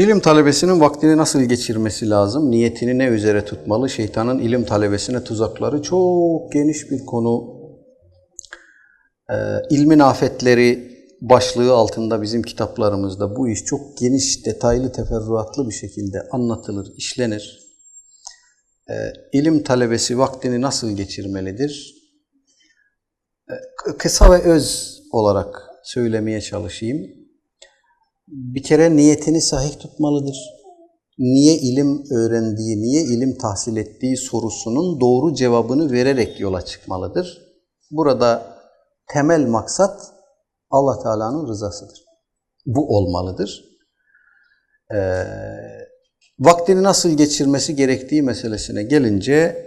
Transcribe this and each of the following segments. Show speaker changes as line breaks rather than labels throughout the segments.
İlim talebesinin vaktini nasıl geçirmesi lazım? Niyetini ne üzere tutmalı? Şeytanın ilim talebesine tuzakları çok geniş bir konu. Ee, ilmin afetleri başlığı altında bizim kitaplarımızda bu iş çok geniş, detaylı, teferruatlı bir şekilde anlatılır, işlenir. Ee, ilim talebesi vaktini nasıl geçirmelidir? Ee, kısa ve öz olarak söylemeye çalışayım. Bir kere niyetini sahih tutmalıdır. Niye ilim öğrendiği, niye ilim tahsil ettiği sorusunun doğru cevabını vererek yola çıkmalıdır. Burada temel maksat Allah Teala'nın rızasıdır. Bu olmalıdır. Ee, vaktini nasıl geçirmesi gerektiği meselesine gelince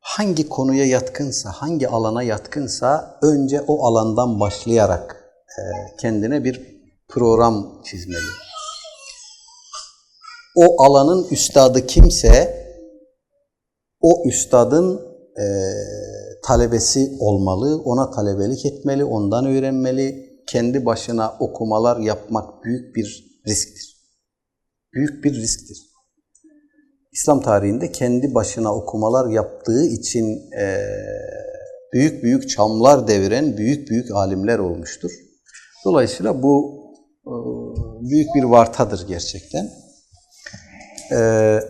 hangi konuya yatkınsa, hangi alana yatkınsa önce o alandan başlayarak kendine bir program çizmeli. O alanın üstadı kimse o üstadın e, talebesi olmalı, ona talebelik etmeli, ondan öğrenmeli. Kendi başına okumalar yapmak büyük bir risktir. Büyük bir risktir. İslam tarihinde kendi başına okumalar yaptığı için e, büyük büyük çamlar deviren büyük büyük alimler olmuştur. Dolayısıyla bu e, büyük bir vartadır gerçekten. E,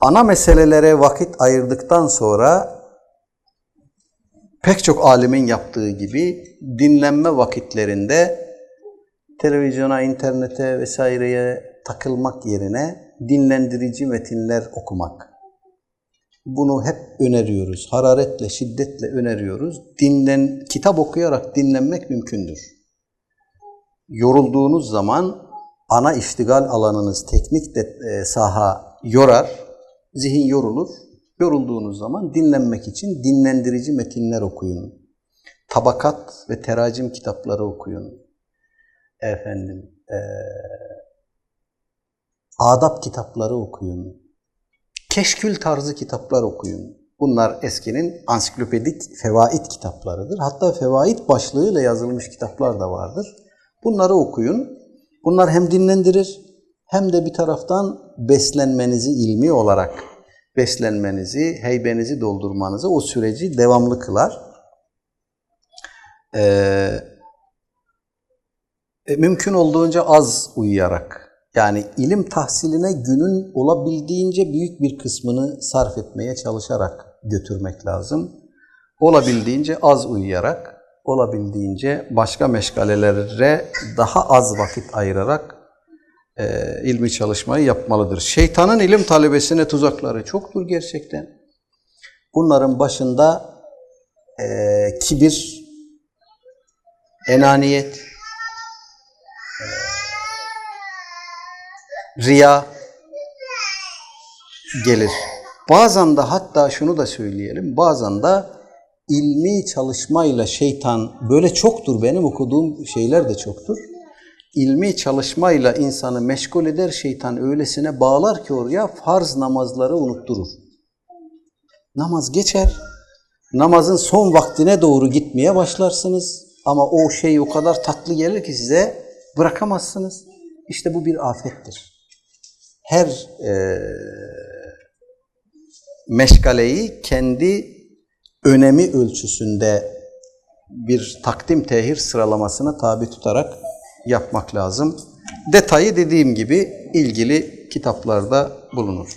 ana meselelere vakit ayırdıktan sonra pek çok alimin yaptığı gibi dinlenme vakitlerinde televizyona, internete vesaireye takılmak yerine dinlendirici metinler okumak. Bunu hep öneriyoruz. Hararetle, şiddetle öneriyoruz. Dinlen, kitap okuyarak dinlenmek mümkündür. Yorulduğunuz zaman ana iştigal alanınız teknik de, e, saha yorar, zihin yorulur. Yorulduğunuz zaman dinlenmek için dinlendirici metinler okuyun. Tabakat ve teracim kitapları okuyun. Efendim, e, adab kitapları okuyun. Keşkül tarzı kitaplar okuyun. Bunlar eskinin ansiklopedik fevaid kitaplarıdır. Hatta fevaid başlığıyla yazılmış kitaplar da vardır. Bunları okuyun. Bunlar hem dinlendirir hem de bir taraftan beslenmenizi ilmi olarak beslenmenizi, heybenizi doldurmanızı o süreci devamlı kılar. Ee, mümkün olduğunca az uyuyarak yani ilim tahsiline günün olabildiğince büyük bir kısmını sarf etmeye çalışarak götürmek lazım. Olabildiğince az uyuyarak, olabildiğince başka meşgalelere daha az vakit ayırarak e, ilmi çalışmayı yapmalıdır. Şeytanın ilim talebesine tuzakları çoktur gerçekten. Bunların başında e, kibir, enaniyet, riya gelir. Bazen de hatta şunu da söyleyelim, bazen de ilmi çalışmayla şeytan böyle çoktur benim okuduğum şeyler de çoktur. İlmi çalışmayla insanı meşgul eder şeytan öylesine bağlar ki oraya farz namazları unutturur. Namaz geçer, namazın son vaktine doğru gitmeye başlarsınız ama o şey o kadar tatlı gelir ki size bırakamazsınız. İşte bu bir afettir her e, meşgaleyi kendi önemi ölçüsünde bir takdim tehir sıralamasına tabi tutarak yapmak lazım. Detayı dediğim gibi ilgili kitaplarda bulunur.